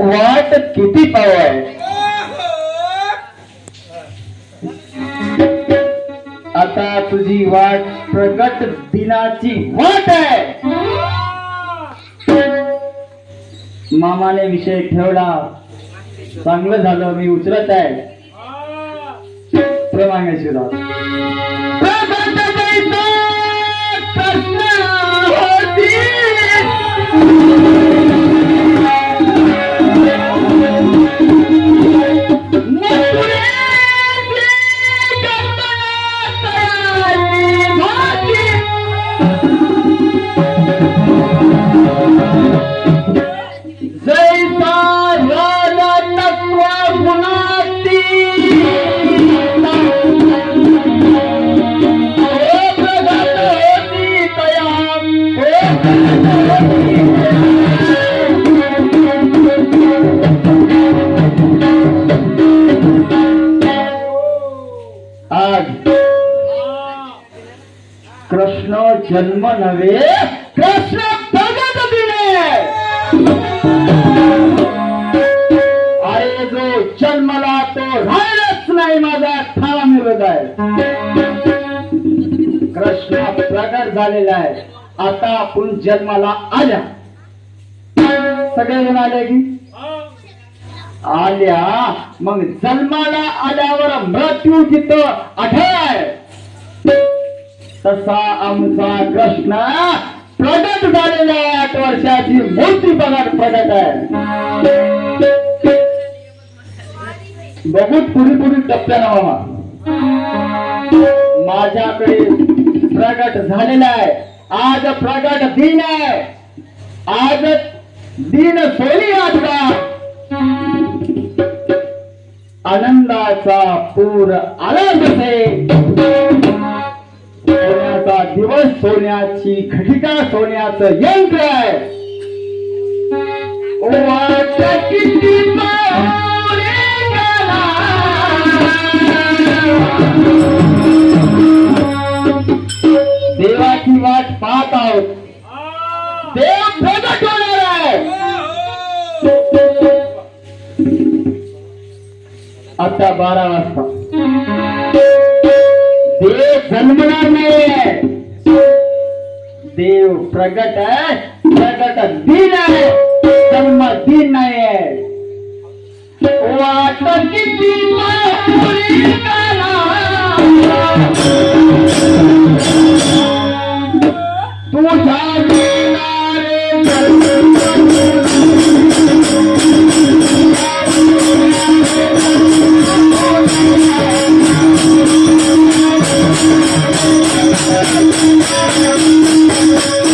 वाट किती पाव आहे आता तुझी वाट प्रगट दिनाची वाट आहे. मामाने विषय ठेवला. चांगलं झालं मी उचलत आहे. प्रमाणे शिरा. कृष्ण जन्म नव्हे कृष्ण प्रगत दिले अरे जो जन्मला तो राहिलाच नाही माझा ठाम मिळत आहे कृष्ण प्रगट झालेला आहे. आता आपण जन्माला आल्या. सगळेजण आले की? आल्या. मग जन्माला आल्यावर मृत्यू तिथं आढळ तसा आमचा कृष्ण प्रगट झालेला आहे आठ वर्षाची मूर्ती प्रगट प्रगट आहे. बघूच पुढे पुढे टप्प्यानं मामा. माझ्याकडे प्रगट झालेला आहे. आज प्रगट दिन आहे आज दिन सोली आठवा आनंदाचा पूर आला जसे सोन्याचा दिवस सोन्याची घटिका सोन्याचं यंत्र आहे देव प्रगट होणार आहे आता बारा वाजता. देव जन्मणार नाहीये. देव प्रगट आहे प्रगट दिन आहे जन्म दिन नाहीये. वाट किती